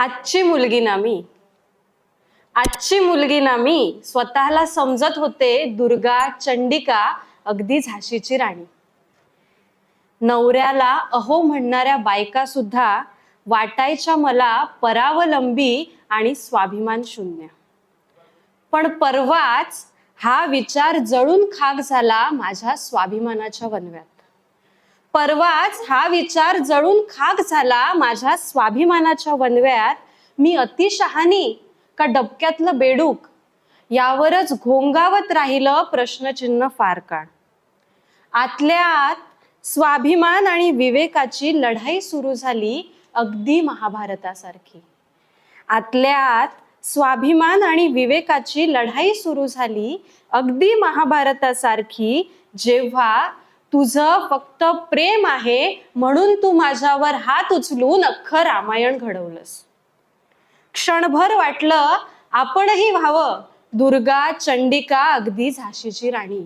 आजची मुलगी ना मी. आजची मुलगी ना मी स्वतःला समजत होते दुर्गा चंडिका अगदी झाशीची राणी. नवऱ्याला अहो म्हणणाऱ्या बायका सुद्धा वाटायच्या मला परावलंबी आणि स्वाभिमान शून्य. पण परवाच हा विचार जळून खाक झाला माझ्या स्वाभिमानाच्या वनव्यात. परवाच हा विचार जळून खाक झाला माझ्या स्वाभिमानाच्या वनव्यात. मी अतिशहानी का डबक्यातलं बेडूक? यावरच घोंगावत राहिलं प्रश्नचिन्ह फार काळ आतल्या आत स्वाभिमान आणि विवेकाची लढाई सुरू झाली अगदी महाभारतासारखी. आतल्या आत स्वाभिमान आणि विवेकाची लढाई सुरू झाली अगदी महाभारतासारखी जेव्हा तुझं फक्त प्रेम आहे म्हणून तू माझ्यावर हात उचलून अख्खं रामायण घडवलंस. क्षणभर वाटलं आपणही व्हावं दुर्गा चंडिका अगदी झाशीची राणी.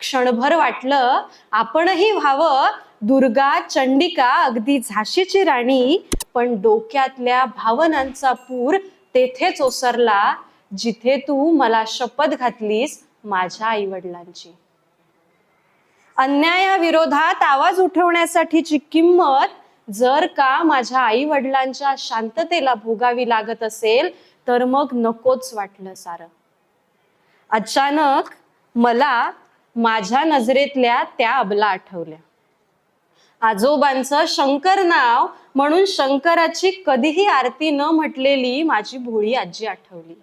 क्षणभर वाटलं आपणही व्हावं दुर्गा चंडिका अगदी झाशीची राणी पण डोक्यातल्या भावनांचा पूर तेथेच ओसरला जिथे तू मला शपथ घातलीस माझ्या आईवडिलांची. अन्यायाविरोधात आवाज उठवण्यासाठीची किंमत जर का माझ्या आई वडिलांच्या शांततेला भोगावी लागत असेल तर मग नकोच वाटलं सारं. अचानक मला माझ्या नजरेतल्या त्या अबला आठवल्या. आजोबांचं शंकर नाव म्हणून शंकराची कधीही आरती न म्हटलेली माझी भोळी आजी आठवली.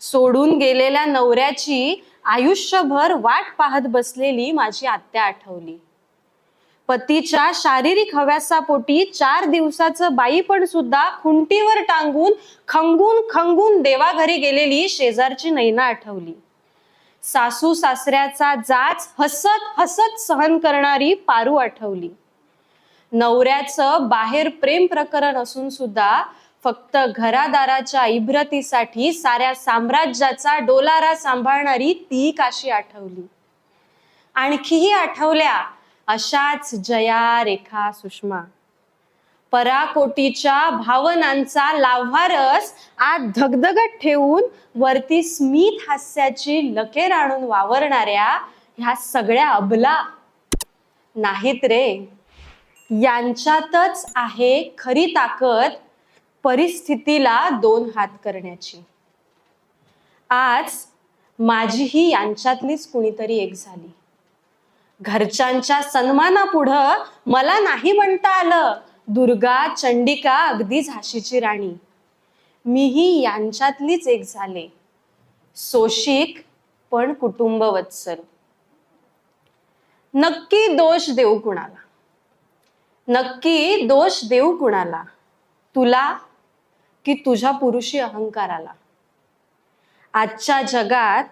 सोडून गेलेल्या नवऱ्याची आयुष्यभर वाट पाहत बसलेली माझी आत्या आठवली. पतीच्या शारीरिक हव्यासापोटी चार दिवसाचं बाई पण सुद्धा खुंटीवर टांगून खंगून खंगून देवाघरी गेलेली शेजारची नैना आठवली. सासू सासऱ्याचा जाच हसत हसत सहन करणारी पारू आठवली. नवऱ्याचं बाहेर प्रेम प्रकरण असून सुद्धा फक्त घरादाराच्या इब्रतीसाठी साऱ्या साम्राज्याचा डोलारा सांभाळणारी ती काशी आठवली. आणखीही आठवल्या अशाच जया रेखा सुषमा. पराकोटीच्या भावनांचा लाव्हारस आत धगधगत ठेवून वरती स्मित हास्याची लकेर आणून वावरणाऱ्या ह्या सगळ्या अबला. नाहीत रे. यांच्यातच आहे खरी ताकद परिस्थितीला दोन हात करण्याची. आज माझीही यांच्यातलीच कुणीतरी एक झाली. घरच्यांच्या सन्मानापुढं मला नाही म्हणता आलं. दुर्गा चंडिका अगदी झाशीची राणी. मीही यांच्यातलीच एक झाले. सोशिक पण कुटुंबवत्सल. नक्की दोष देऊ कुणाला? नक्की दोष देऊ कुणाला? तुला की तुझ्या पुरुषी अहंकार आला आजच्या जगात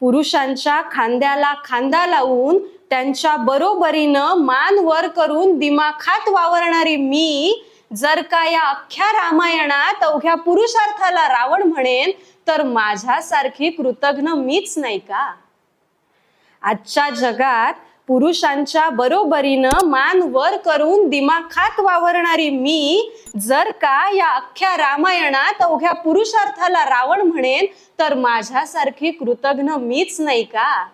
पुरुषांच्या खांद्याला खांदा लावून त्यांच्या बरोबरीनं मान वर करून दिमाखात वावरणारी मी जर का या अख्ख्या रामायणात अवघ्या पुरुषार्थाला रावण म्हणेन तर माझ्यासारखी कृतज्ञ मीच नाही का? आजच्या जगात पुरुषांच्या बरोबरीनं मान वर करून दिमाखात वावरणारी मी जर का या अख्ख्या रामायणात अवघ्या पुरुषार्थाला रावण म्हणेन तर माझ्यासारखी कृतज्ञ मीच नाही का?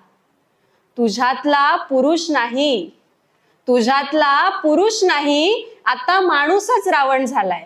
तुझ्यातला पुरुष नाही. तुझ्यातला पुरुष नाही. आता माणूसच रावण झालाय.